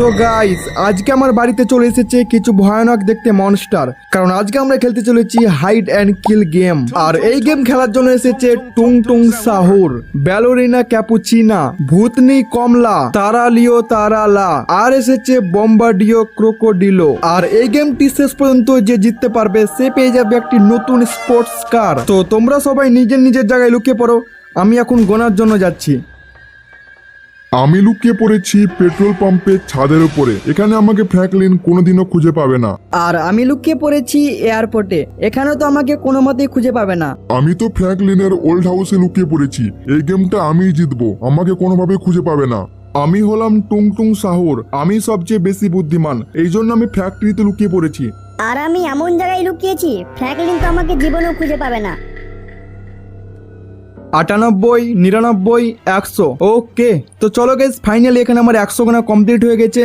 তো গাইস আজকে আমার বাড়িতে চলে এসেছে কিছু ভয়ানক দেখতে মনস্টার কারণ আজকে আমরা খেলতে চলেছি হাইড অ্যান্ড কিল গেম আর এই গেম খেলার জন্য এসেছে টুং টুং সাহুর ব্যালোরিনা ক্যাপুচিনা ভূতনি কমলা তারালিও তারালা আর এসেছে বম্বাডিও ক্রোকোডিলো আর এই গেমটি শেষ পর্যন্ত যে জিততে পারবে, সে পেয়ে যাবে একটি নতুন স্পোর্টস কার তো তোমরা সবাই নিজের নিজের জায়গায় লুকিয়ে পড়ো। আমি এখন গোনার জন্য যাচ্ছি। আমি লুকিয়ে পড়েছি পেট্রোল পাম্পের ছাদের উপরে। এখানে আমাকে ফ্র্যাঙ্কলিন কোনোদিনও খুঁজে পাবে না। আর আমি লুকিয়ে পড়েছি এয়ারপোর্টে। এখানেও তো আমাকে কোনো মতেই খুঁজে পাবে না। আমি তো ফ্র্যাঙ্কলিনের ওল্ড হাউসে লুকিয়ে পড়েছি। এই গেমটা আমিই জিতবো। আমাকে কোনোভাবে খুঁজে পাবে না। আমি হলাম টুং টুং সাহুর। আমি সবচেয়ে বেশি বুদ্ধিমান। এই জন্য আমি ফ্যাক্টরিতে লুকিয়ে পড়েছি। আর আমি এমন জায়গায় লুকিয়েছি ফ্র্যাঙ্কলিন তো আমাকে জীবনেও খুঁজে পাবে না। আটানব্বই, নিরানব্বই, একশো। ওকে, তো চলো গেস ফাইনালি এখানে আমার একশো গোনা কমপ্লিট হয়ে গেছে।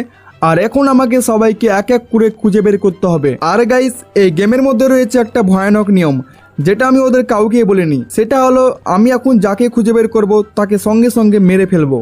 আর এখন আমাকে সবাইকে এক এক করে খুঁজে বের করতে হবে। আর গাইস এই গেমের মধ্যে রয়েছে একটা ভয়ানক নিয়ম, যেটা আমি ওদের কাউকে বলিনি। সেটা হলো, আমি এখন যাকে খুঁজে বের করব, তাকে সঙ্গে সঙ্গে মেরে ফেলব।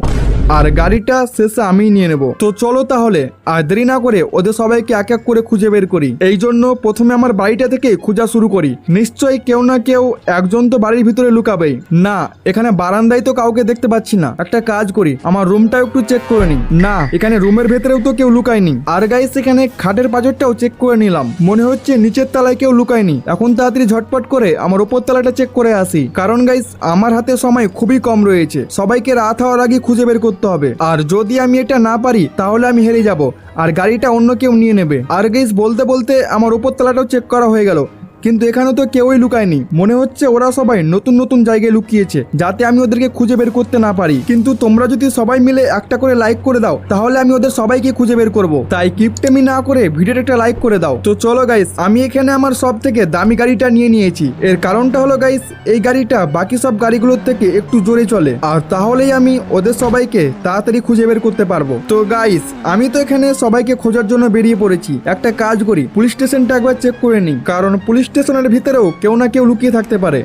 আর গাড়িটা শেষে আমিই নিয়ে নেব। তো চলো তাহলে, আর দেরি না করে ওদের সবাইকে এক এক করে খুঁজে বের করি। এই জন্য প্রথমে আমার বাড়িটা থেকে খোঁজা শুরু করি। নিশ্চয়ই কেউ না কেউ একজন তো বাড়ির ভিতরে লুকাবেই। না, এখানে বারান্দায় তো কাউকে দেখতে পাচ্ছি না। একটা কাজ করি, আমার রুমটাও একটু চেক করে নি না, এখানে রুমের ভেতরেও তো কেউ লুকায়নি। আর গাইস, এখানে খাটের পাজরটাও চেক করে নিলাম। মনে হচ্ছে নিচের তলায় কেউ লুকায়নি। এখন তাড়াতাড়ি ঝটপট করে আমার উপর তলাটা চেক করে আসি। কারণ গাইস, আমার হাতে সময় খুবই কম রয়েছে। সবাইকে রাত হওয়ার আগে খুঁজে বের করতে হবে। আর যদি আমি এটা না পারি, তাহলে আমি হেরে যাব। আর গাড়িটা অন্য কেউ নিয়ে নেবে। আর গেস বলতে বলতে আমার উপরতলাটাও চেক করা হয়ে গেল। কিন্তু এখানে তো কেউই লুকায়নি। মনে হচ্ছে ওরা সবাই নতুন নতুন জায়গায় লুকিয়েছে, যাতে আমি ওদেরকে খুঁজে বের করতে না পারি। কিন্তু তোমরা যদি সবাই মিলে একটা করে লাইক করে দাও, তাহলে আমি ওদের সবাইকে খুঁজে বের করব। তাই কিপটেমি না করে ভিডিওটা একটা লাইক করে দাও। তো চলো গাইস আমি এখানে আমার সব থেকে দামি গাড়িটা নিয়ে নিয়েছি। এর কারণটা হলো গাইস এই গাড়িটা বাকি সব গাড়িগুলোর থেকে একটু জোরে চলে। আর তাহলেই আমি ওদের সবাইকে তাড়াতাড়ি খুঁজে বের করতে পারব। তো গাইস আমি তো এখানে সবাইকে খোঁজার জন্য বেরিয়ে পড়েছি। একটা কাজ করি, পুলিশ স্টেশনটা একবার চেক করে নিই। কারণ পুলিশ স্টেশনের ভিতরেও কেউ না কেউ লুকিয়ে থাকতে পারে।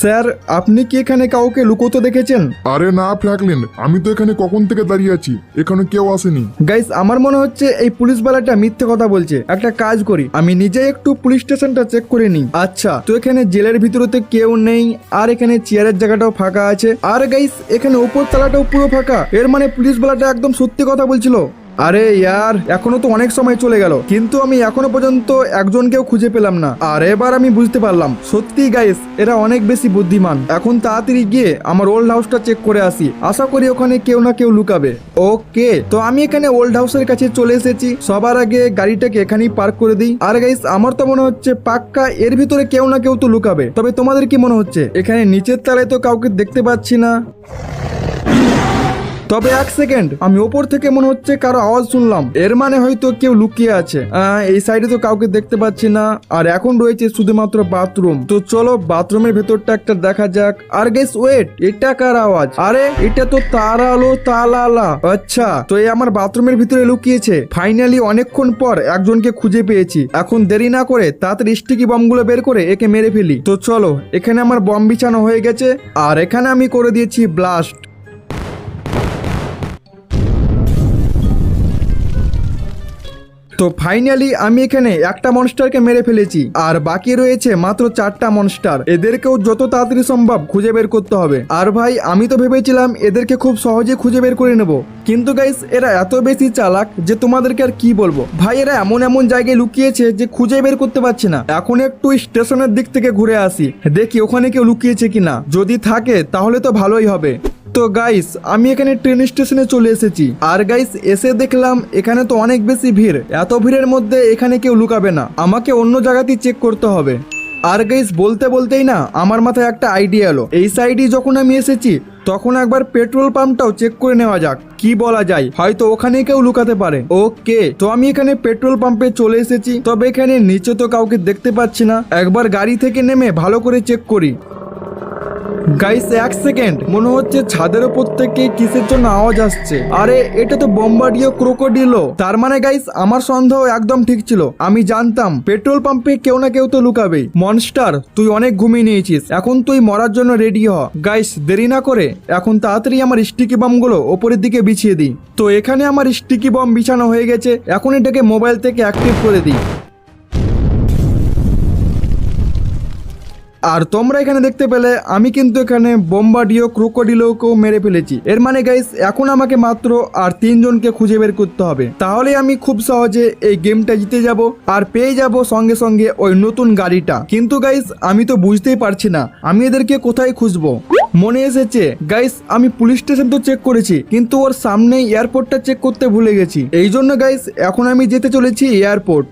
স্যার আপনি কি এখানে কাউকে লুকোতে দেখেছেন? আরে না ফ্র্যাঙ্কলিন আমি তো এখানে কখন থেকে দাঁড়িয়ে আছি? এখানে কেউ আসেনি। গাইস আমার মনে হচ্ছে এই পুলিশ বেলাটা মিথ্যে কথা বলছে। একটা কাজ করি আমি নিজে একটু পুলিশ স্টেশনটা চেক করে নিই। আচ্ছা তো এখানে জেলের ভিতরেতে কেউ নেই আর এখানে চেয়ারের জায়গাটাও ফাঁকা আছে। আর গাইস এখানে উপর তলাটাও পুরো ফাঁকা। এর মানে পুলিশ বেলাটা একদম সত্যি কথা বলছিল। আরে ইয়ার, এখনও তো অনেক সময় চলে গেল, কিন্তু আমি এখনও পর্যন্ত একজনকেও খুঁজে পেলাম না। আর এবার আমি বুঝতে পারলাম, সত্যি গাইস এরা অনেক বেশি বুদ্ধিমান। এখন তাড়াতাড়ি গিয়ে আমার ওল্ড হাউসটা চেক করে আসি। আশা করি ওখানে কেউ না কেউ লুকাবে। ওকে, তো আমি এখানে ওল্ড হাউসের কাছে চলে এসেছি। সবার আগে গাড়িটাকে এখানেই পার্ক করে দিই। আর গাইস আমার তো মনে হচ্ছে পাক্কা এর ভিতরে কেউ না কেউ তো লুকাবে। তবে তোমাদের কি মনে হচ্ছে? এখানে নিচের তলায় তো কাউকে দেখতে পাচ্ছি না। তবে এক সেকেন্ড, আমি ওপর থেকে মনে হচ্ছে কারও আওয়াজ শুনলাম। এর মানে হয়তো কেউ লুকিয়ে আছে। এই সাইডে তো কাউকে দেখতে পাচ্ছি না। আর এখন রয়েছে শুধুমাত্র বাথরুম। তো চলো, বাথরুমের ভেতরটা একটা দেখা যাক। আর গেস ওয়েট এটা কার আওয়াজ? আরে, এটা তো তারা আলো তালা আচ্ছা তো এই আমার বাথরুমের ভিতরে লুকিয়েছে। ফাইনালি অনেকক্ষণ পর একজনকে খুঁজে পেয়েছি। এখন দেরি না করে তাড়াতাড়ি স্টিকি বমগুলো বের করে একে মেরে ফেলি। তো চলো, এখানে আমার বম বিছানো হয়ে গেছে। আর এখানে আমি করে দিয়েছি ব্লাস্ট তো ফাইনালি আমি এখানে একটা মনস্টারকে মেরে ফেলেছি। আর বাকি রয়েছে মাত্র চারটা মনস্টার এদেরকেও যত তাড়াতাড়ি সম্ভব খুঁজে বের করতে হবে। আর ভাই, আমি তো ভেবেছিলাম এদেরকে খুব সহজে খুঁজে বের করে নেব। কিন্তু গাইস এরা এত বেশি চালাক যে তোমাদেরকে আর কি বলব? ভাই, এরা এমন এমন জায়গায় লুকিয়েছে যে খুঁজে বের করতে পারছি না। এখন একটু স্টেশনের দিক থেকে ঘুরে আসি। দেখি ওখানে কেউ লুকিয়েছে কিনা। যদি থাকে, তাহলে তো ভালোই হবে। তো গাইস আমি এখানে ট্রেন স্টেশনে চলে এসেছি। আর গাইস এসে দেখলাম এখানে তো অনেক বেশি ভিড়। এত ভিড়ের মধ্যে এখানে কেউ লুকাবে না। আমাকে অন্য জায়গাতেই চেক করতে হবে। আর গাইস বলতে বলতেই না, আমার মাথায় একটা আইডিয়া এলো। এই সাইডে যখন আমি এসেছি, তখন একবার পেট্রোল পাম্পটাও চেক করে নেওয়া যাক। কি বলা যায়? হয়তো ওখানে কেউ লুকাতে পারে। ওকে তো আমি এখানে পেট্রোল পাম্পে চলে এসেছি। তবে এখানে নিচে তো কাউকে দেখতে পাচ্ছি না। একবার গাড়ি থেকে নেমে ভালো করে চেক করি। গাইস এক সেকেন্ড মনে হচ্ছে ছাদের উপর থেকে কিসের জন্য আওয়াজ আসছে। আরে, এটা তো বোম্বাডিও ক্রোকোডিলো তার মানে গাইস আমার সন্দেহ একদম ঠিক ছিল। আমি জানতাম, পেট্রোল পাম্পে কেউ না কেউ তো লুকাবে মনস্টার তুই অনেক ঘুমিয়ে নিয়েছিস। এখন তুই মরার জন্য রেডি হ। গাইস দেরি না করে, এখন তাড়াতাড়ি আমার স্টিকি বমগুলো ওপরের দিকে বিছিয়ে দিই। তো এখানে আমার স্টিকি বম বিছানো হয়ে গেছে। এখন এটাকে মোবাইল থেকে অ্যাক্টিভ করে দিই। আর তোমরা এখানে দেখতে পেলে, আমি কিন্তু এখানে বোম্বাডিও, ক্রোকোডিলোকেও মেরে ফেলেছি। এর মানে গাইস এখন আমাকে মাত্র আর তিনজনকে খুঁজে বের করতে হবে। তাহলে আমি খুব সহজে এই গেমটা জিতে যাব আর পেয়ে যাব সঙ্গে সঙ্গে ওই নতুন গাড়িটা। কিন্তু গাইস আমি তো বুঝতেই পারছি না, আমি এদেরকে কোথায় খুঁজবো? মনে এসেছে গাইস আমি পুলিশ স্টেশন তো চেক করেছি, কিন্তু ওর সামনেই এয়ারপোর্টটা চেক করতে ভুলে গেছি। এই জন্য গাইস এখন আমি যেতে চলেছি এয়ারপোর্ট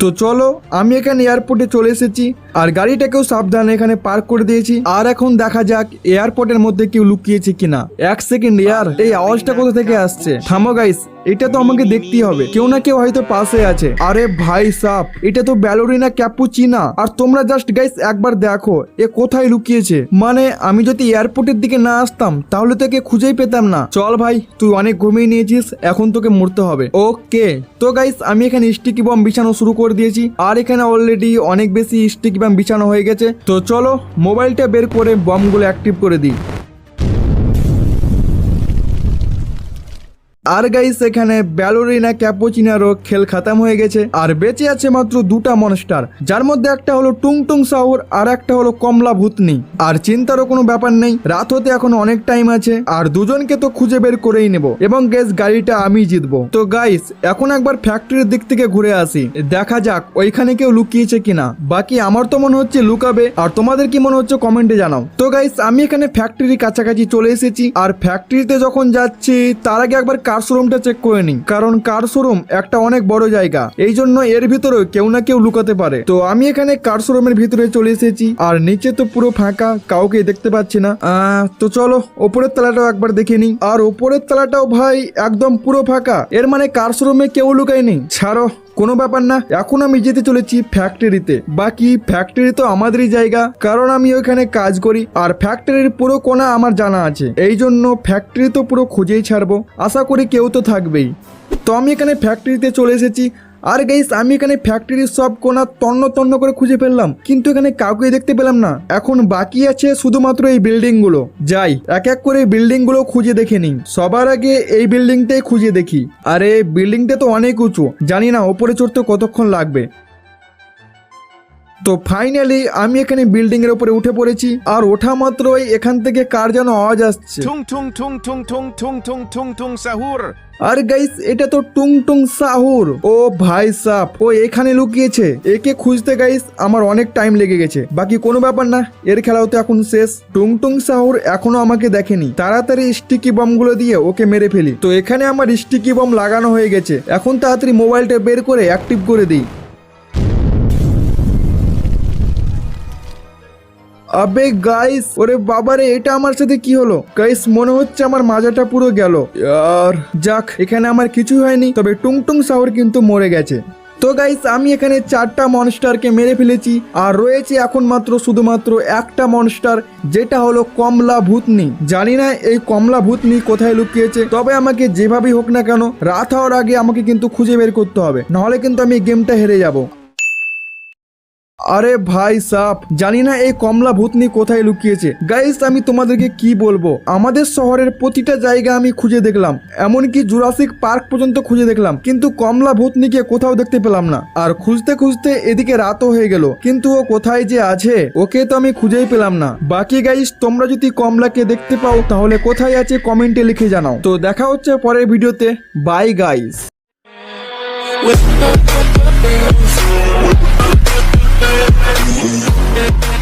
তো চলো, আমি এখানে এয়ারপোর্টে চলে এসেছি, আর গাড়িটাকেও সাবধানে এখানে পার্ক করে দিয়েছি। আর এখন দেখা যাক এয়ারপোর্টের মধ্যে কেউ লুকিয়েছে কিনা। এক সেকেন্ড এয়ার এই আওয়াজটা কোথা থেকে আসছে? থামো গাইস এটা তো আমাকে দেখতেই হবে। কেউ না কেউ হয়তো পাশে আছে। আরে ভাই সাপ, এটা তো ব্যালোরিনা ক্যাপুচিনা। আর তোমরা জাস্ট গাইস একবার দেখো, এ কোথায় লুকিয়েছে। মানে আমি যদি এয়ারপোর্টের দিকে না আসতাম, তাহলে তো খুঁজেই পেতাম না। চল ভাই, তুই অনেক ঘুমিয়ে নিয়েছিস, এখন তোকে মরতে হবে। ওকে, তো গাইস আমি এখানে স্টিকি বম বিছানো শুরু করে দিয়েছি। আর এখানে অলরেডি অনেক বেশি স্টিকি বম বিছানো হয়ে গেছে। তো চলো মোবাইলটা বের করে বমগুলো অ্যাক্টিভ করে দিই। আর গাইস এখানে ব্যালোরিনা ক্যাপোচিনারও খেল খাতাম হয়ে গেছে। আর বেঁচে আছে মাত্র দুটা মনস্টার যার মধ্যে একটা হলো টুংটুং সাহুর আর একটা হলো কমলা ভূতনি। আর চিন্তারও কোনো ব্যাপার নেই, রাত হতে এখন অনেক টাইম আছে, আর দুজনকে তো খুঁজে বের করেই নেব। এবং গ্যাস গাড়িটা আমি জিতবো। তো গাইস এখন একবার ফ্যাক্টরির দিক থেকে ঘুরে আসি। দেখা যাক, ওইখানে কেউ লুকিয়েছে কিনা। বাকি আমার তো মনে হচ্ছে লুকাবে, আর তোমাদের কি মনে হচ্ছে কমেন্টে জানাও। তো গাইস আমি এখানে ফ্যাক্টরির কাছাকাছি চলে এসেছি, আর ফ্যাক্টরিতে যখন যাচ্ছি, তার আগে একবার কার শোরুমটা চেক করে নিই। কারণ কার শোরুম একটা অনেক বড় জায়গা। এই জন্য এর ভিতরে কেউ না কেউ লুকাতে পারে। তো আমি এখানে কার শোরুমের ভিতরে চলে এসেছি। আর নিচে তো পুরো ফাঁকা, কাউকে দেখতে পাচ্ছি না। তো চলো, ওপরের তলাটাও একবার দেখে নিই। আর ওপরের তলাটাও ভাই একদম পুরো ফাঁকা। এর মানে কার শোরুমে কেউ লুকায়নি। ছাড়ো কোনো ব্যাপার না, এখন আমি যেতে চলেছি ফ্যাক্টরিতে বাকি ফ্যাক্টরি তো আমাদেরই জায়গা, কারণ আমি ওইখানে কাজ করি, আর ফ্যাক্টরির পুরো কোনা আমার জানা আছে। এই জন্য ফ্যাক্টরি তো পুরো খুঁজেই ছাড়বো, আশা করি কেউ তো থাকবেই। তো আমি এখানে ফ্যাক্টরিতে চলে এসেছি আর গাইস আমি এখানে ফ্যাক্টরির সব কোনা তন্ন তন্ন করে খুঁজে ফেললাম, কিন্তু এখানে কাউকে দেখতে পেলাম না। এখন বাকি আছে শুধুমাত্র এই বিল্ডিংগুলো। যাই, এক এক করে বিল্ডিংগুলো খুঁজে দেখে নিই। সবার আগে এই বিল্ডিংটাই খুঁজে দেখি। আরে বিল্ডিংটা তো অনেক উঁচু। জানি না, ওপরে চড়তে কতক্ষণ লাগবে। তো ফাইনালি আমি এখানে বিল্ডিং এর উপরে উঠে পড়েছি আর ওঠা মাত্রই এখান থেকে কার যেন আওয়াজ আসছে। Tung tung tung tung tung tung tung tung tung sahur. আর গাইস এটা তো টুং টুং সাহুর। ও ভাই সাপ ও এখানে লুকিয়েছে। একে খুঁজতে গাইস আমার অনেক টাইম লেগে গেছে। বাকি কোনো ব্যাপার না এর খেলাও তো এখন শেষ। টুং টুং সাহুর এখনও আমাকে দেখেনি। তাড়াতাড়ি স্টিকি বমগুলো দিয়ে ওকে মেরে ফেলি। তো এখানে আমার স্টিকি বম লাগানো হয়ে গেছে। এখন তাড়াতাড়ি মোবাইলটা বের করে অ্যাক্টিভ করে দিই। আবে গাইস ওরে বাবারে, এটা আমার সাথে কি হলো? গাইস মনে হচ্ছে আমার মাজাটা পুরো গেল। আর যাক, এখানে আমার কিছু হয়নি, তবে টুংটুং সাহর কিন্তু মরে গেছে। তো গাইস আমি এখানে চারটা মনস্টারকে মেরে ফেলেছি, আর রয়েছে এখন মাত্র শুধুমাত্র একটা মনস্টার যেটা হলো কমলা ভূতনি। জানি না এই কমলা ভূতনি কোথায় লুকিয়েছে, তবে আমাকে যেভাবেই হোক না কেন, রাত হওয়ার আগে আমাকে কিন্তু খুঁজে বের করতে হবে। নাহলে কিন্তু আমি গেমটা হেরে যাব। আরে ভাই সাপ, জানি না এই কমলা ভূতনি কোথায় লুকিয়েছে। গাইস আমি তোমাদেরকে কি বলব? আমাদের শহরের প্রতিটা জায়গা আমি খুঁজে দেখলাম। এমনকি জুরাসিক পার্ক পর্যন্ত খুঁজে দেখলাম। কিন্তু কমলা ভূতনিকে কোথাও দেখতে পেলাম না। আর খুঁজতে খুঁজতে এদিকে রাতও হয়ে গেল। কিন্তু ও কোথায় যে আছে, ওকে তো আমি খুঁজেই পেলাম না। বাকি গাইস তোমরা যদি কমলাকে দেখতে পাও, তাহলে কোথায় আছে কমেন্টে লিখে জানাও। তো দেখা হচ্ছে পরের ভিডিওতে। Bye guys Müzik